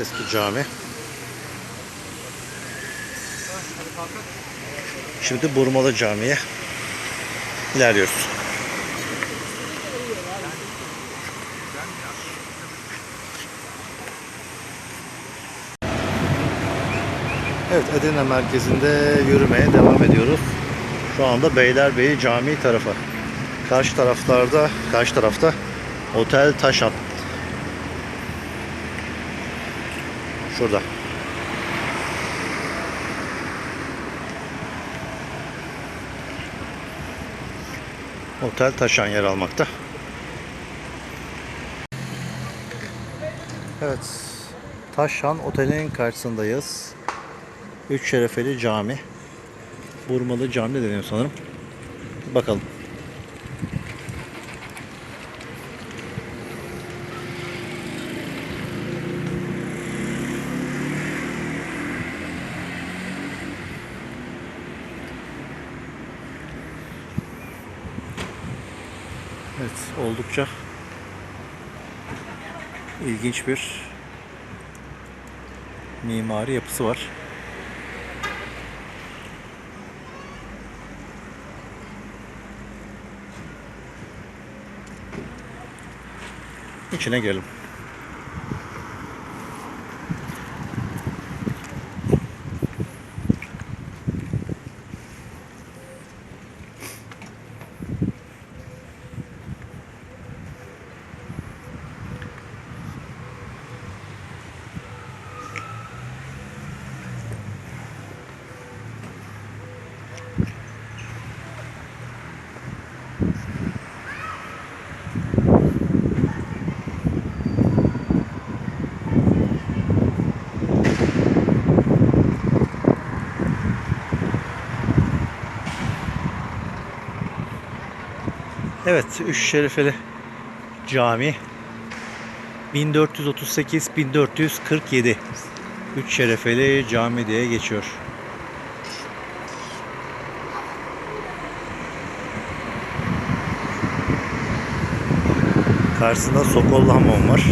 Eski cami. Şimdi Burmalı Camii'ye ilerliyoruz. Evet Edirne merkezinde yürümeye devam ediyoruz. Şu anda Beylerbeyi Camii tarafı. Karşı taraflarda, karşı tarafta Otel Taşan. Şurada. Otel Taşan yer almakta. Evet. Taşhan Otel'in karşısındayız. Üç Şerefeli Cami. Burmalı Cami de deniyor sanırım. Bakalım. Oldukça ilginç bir mimari yapısı var. İçine girelim. Evet, Üç Şerifeli Cami 1438-1447 Üç Şerefeli Cami diye geçiyor. Karşısında Hamam var.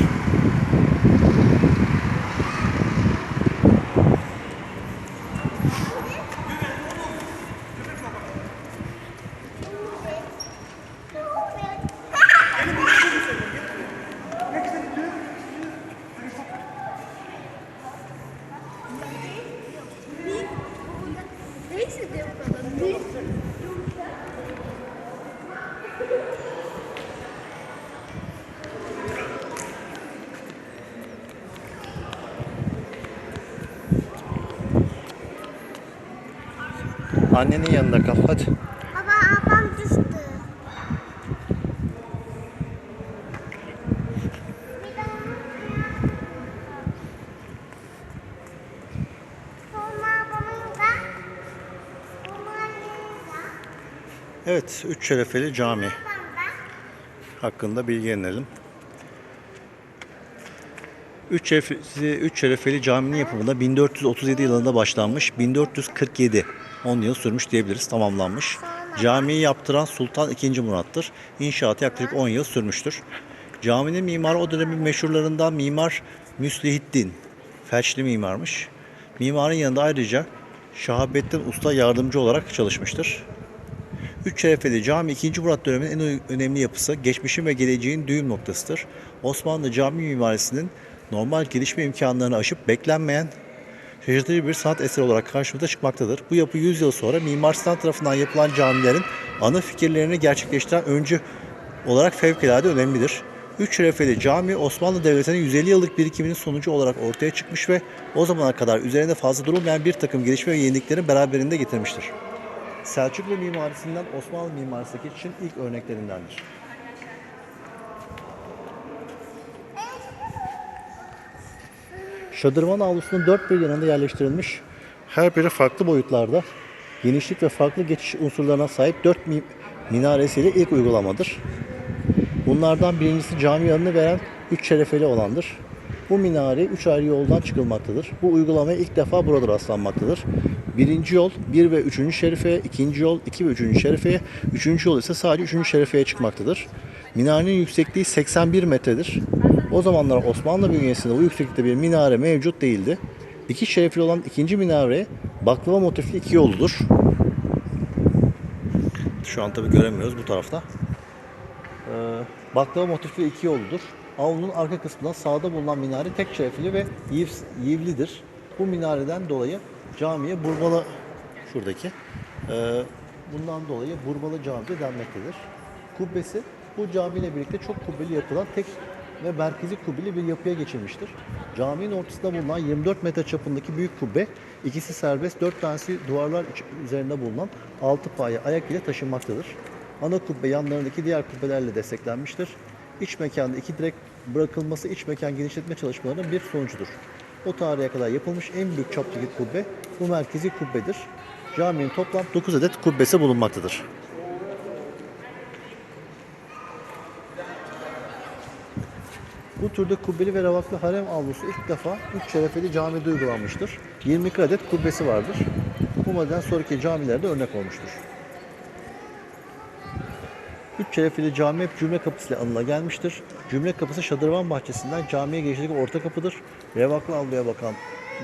Annenin yanında kal hadi. Baba ablam düştü. Evet, Üç Şerefeli Cami hakkında bilgi edinelim. Üç Şerefeli, Üç Şerefeli Camii'nin yapımında 1437 yılında başlanmış, 1447 10 yıl sürmüş diyebiliriz, tamamlanmış. Camiyi yaptıran Sultan II. Murat'tır. İnşaatı yaklaşık 10 yıl sürmüştür. Caminin mimarı o dönemin meşhurlarından Mimar Müslihiddin. Felçli mimarmış. Mimarın yanında ayrıca Şahabettin Usta yardımcı olarak çalışmıştır. Üç Şerefeli Cami 2. Murat döneminin en önemli yapısı, geçmişin ve geleceğin düğüm noktasıdır. Osmanlı cami mimarisinin normal gelişme imkanlarını aşıp beklenmeyen şaşırtıcı bir sanat eseri olarak karşımıza çıkmaktadır. Bu yapı 100 yıl sonra Mimar Sinan tarafından yapılan camilerin ana fikirlerini gerçekleştiren öncü olarak fevkalade önemlidir. Üç Şerefeli Cami Osmanlı Devleti'nin 150 yıllık birikiminin sonucu olarak ortaya çıkmış ve o zamana kadar üzerinde fazla durulmayan bir takım gelişme ve yeniliklerin beraberinde getirmiştir. Selçuklu mimarisinden Osmanlı mimarisindeki için ilk örneklerindendir. Şadırvan avlusunun dört bir yanında yerleştirilmiş her biri farklı boyutlarda genişlik ve farklı geçiş unsurlarına sahip dört mi- minaresiyle ilk uygulamadır. Bunlardan birincisi cami yanını veren üç şerefeli olandır. Bu minare üç ayrı yoldan çıkılmaktadır. Bu uygulamaya ilk defa burada rastlanmaktadır. Birinci yol 1 ve 3. şerifeye, ikinci yol 2 ve 3. şerifeye, üçüncü yol ise sadece 3. şerifeye çıkmaktadır. Minarenin yüksekliği 81 metredir. O zamanlar Osmanlı bünyesinde bu yükseklikte bir minare mevcut değildi. İki şerefli olan ikinci minare baklava motifli iki yolludur. Şu an tabi göremiyoruz bu tarafta. Ee, baklava motifli iki yolludur. Avlunun arka kısmında sağda bulunan minare tek şerefli ve yiv, yivlidir. Bu minareden dolayı camiye Burbalı şuradaki. Ee, bundan dolayı Burbalı Camii de denmektedir. Kubbesi bu camiyle birlikte çok kubbeli yapılan tek ve merkezi kubbeli bir yapıya geçilmiştir. Caminin ortasında bulunan 24 metre çapındaki büyük kubbe, ikisi serbest, 4 tanesi duvarlar üzerinde bulunan 6 paye ayak ile taşınmaktadır. Ana kubbe yanlarındaki diğer kubbelerle desteklenmiştir. İç mekanda iki direk bırakılması iç mekan genişletme çalışmalarının bir sonucudur. O tarihe kadar yapılmış en büyük çaptaki kubbe bu merkezi kubbedir. Caminin toplam 9 adet kubbesi bulunmaktadır. Bu türde kubbeli ve ravaklı harem avlusu ilk defa 3 şerefeli camide uygulanmıştır. 22 adet kubbesi vardır. Bu model sonraki camilerde örnek olmuştur. Üç şerefli cami hep cümle kapısıyla anıla gelmiştir. Cümle kapısı Şadırvan bahçesinden camiye girişteki orta kapıdır. Revaklı avluya bakan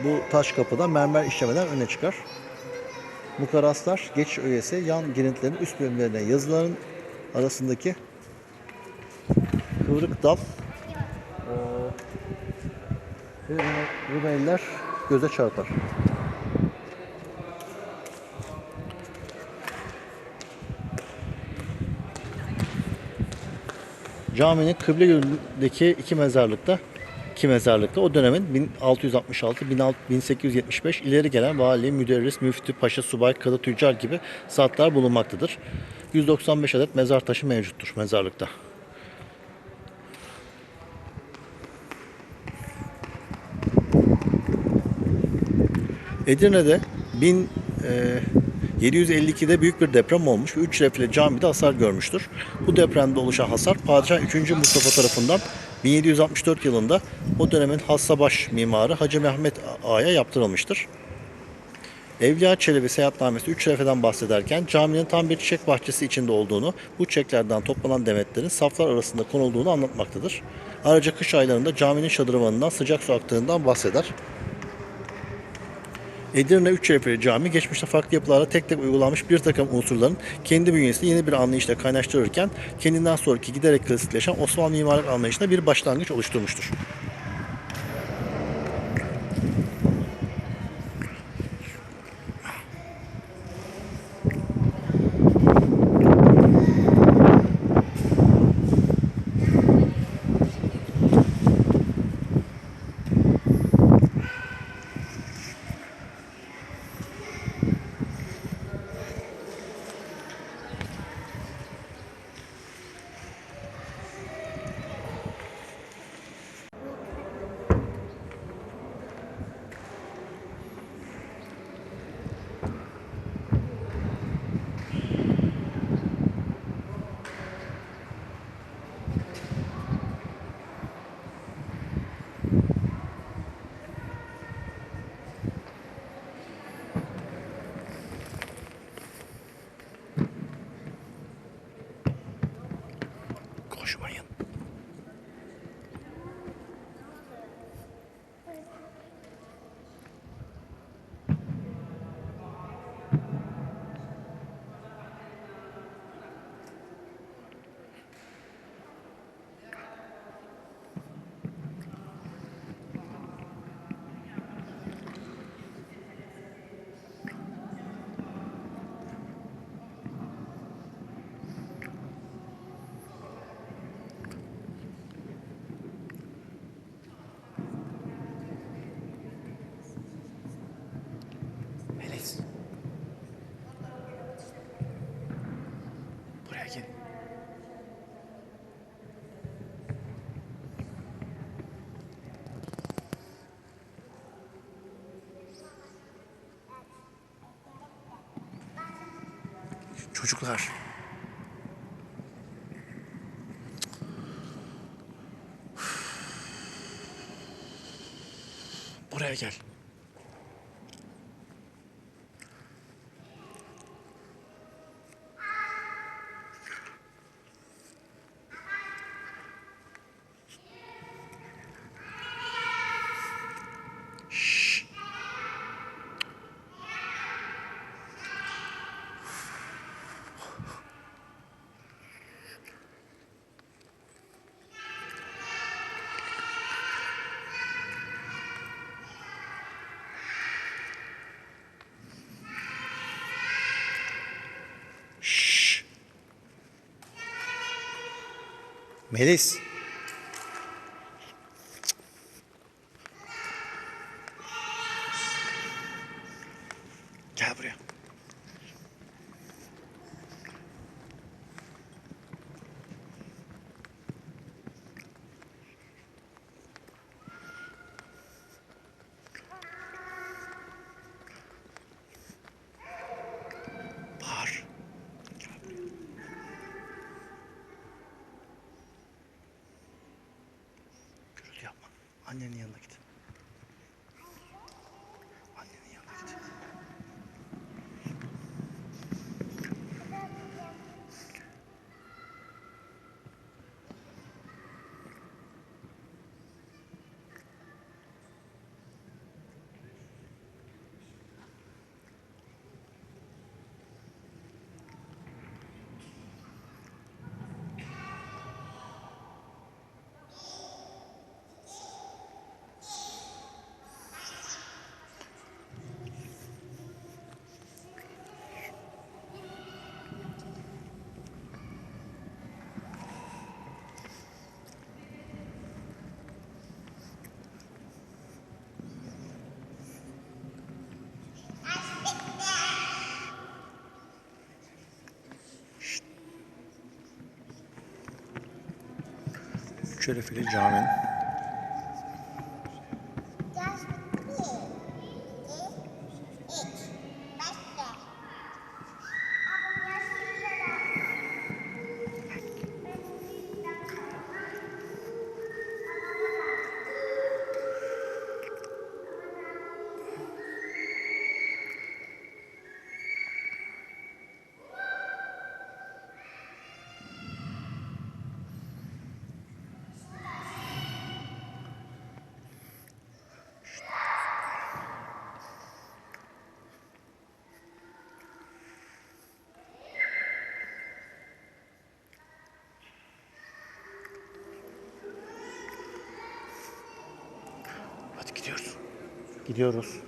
bu taş kapıda mermer işlemeden öne çıkar. Mukaraslar, geç öğesi, yan girintilerin üst bölümlerine yazıların arasındaki kıvrık dal ve rüme- rümeller göze çarpar. Caminin kıble yönündeki iki mezarlıkta iki mezarlıkta o dönemin 1666-1875 ileri gelen vali, müderris, müftü, paşa, subay, kadı, tüccar gibi zatlar bulunmaktadır. 195 adet mezar taşı mevcuttur mezarlıkta. Edirne'de 1752'de büyük bir deprem olmuş ve 3 şerefli camide hasar görmüştür. Bu depremde oluşan hasar Padişah 3. Mustafa tarafından 1764 yılında o dönemin Hassabaş mimarı Hacı Mehmet Ağa'ya yaptırılmıştır. Evliya Çelebi seyahatnamesi 3 şerefeden bahsederken caminin tam bir çiçek bahçesi içinde olduğunu, bu çiçeklerden toplanan demetlerin saflar arasında konulduğunu anlatmaktadır. Ayrıca kış aylarında caminin şadırvanından sıcak su aktığından bahseder. Edirne Üçşehir Cami geçmişte farklı yapılara tek tek uygulanmış bir takım unsurların kendi bünyesinde yeni bir anlayışla kaynaştırırken kendinden sonraki giderek klasikleşen Osmanlı mimarlık anlayışına bir başlangıç oluşturmuştur. Еще, блин. Çocuklar. Buraya gel. Melis. Annenin yanına Şerefeli caminin Gidiyoruz.